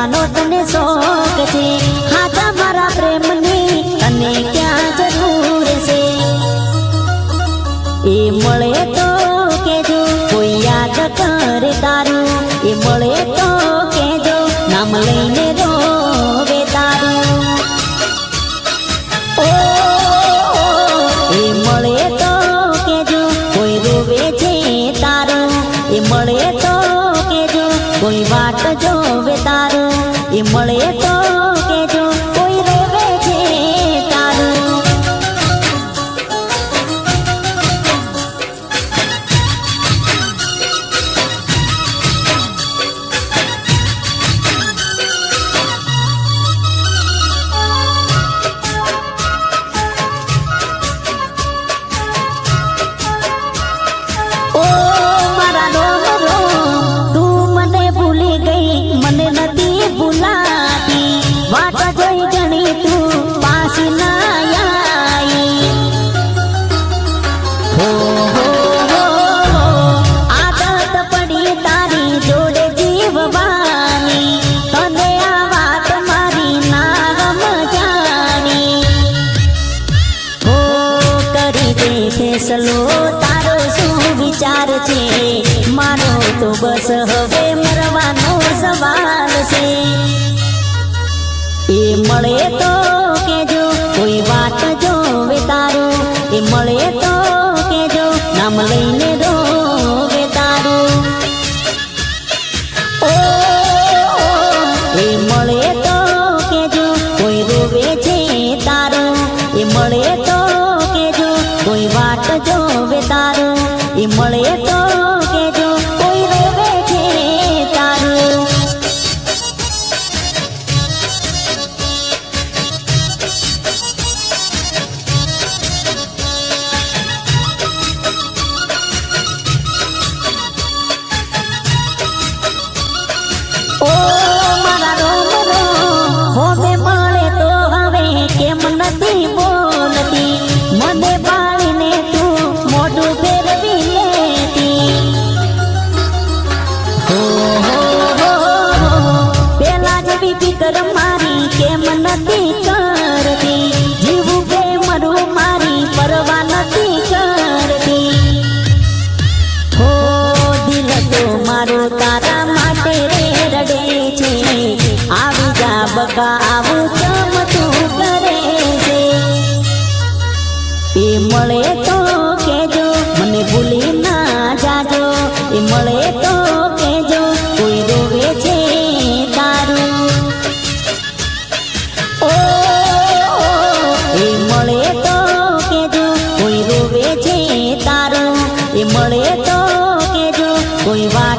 આશિકો તને શોખ છે? હાથા મારા પ્રેમની તને ક્યાં જરૂર છે? એ મળે તો કેજો, કોઈ યાદ કરે તારું. એ મળે તો કેજો, નામ લઈને રોવે તારું. એ મળે તો કેજો, કોઈ રોવે છે તારું. એ મળે તો કેજો, કોઈ વાટ શું વિચાર છે? મારો તો બસ હવે મરવાનો સવાલ છે. એ મળે તો કેજો, કોઈ વાત જોવે તારું. એ મળે આવું ચમતું કરે છે. એ મળે તો કેજો મને ભૂલી ના જાજો. એ મળે તો કેજો કોઈ રોવે છે તારું. ઓ, એ મળે તો કેજો કોઈ રોવે છે તારું. એ મળે તો કેજો કોઈ વાટ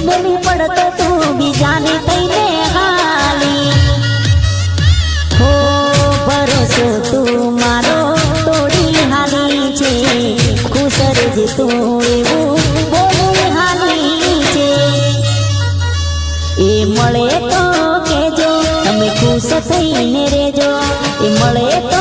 મને પડતો તું બીજાને થઈને હાલી. હો, ભરોસો તું મારો તોડી હાલી છે. ખુશ રહેજે તું એવું બોલી હાલી છે. એ મળે તો કેજો, તમે ખુશ થઈને રેજો એ મળે તો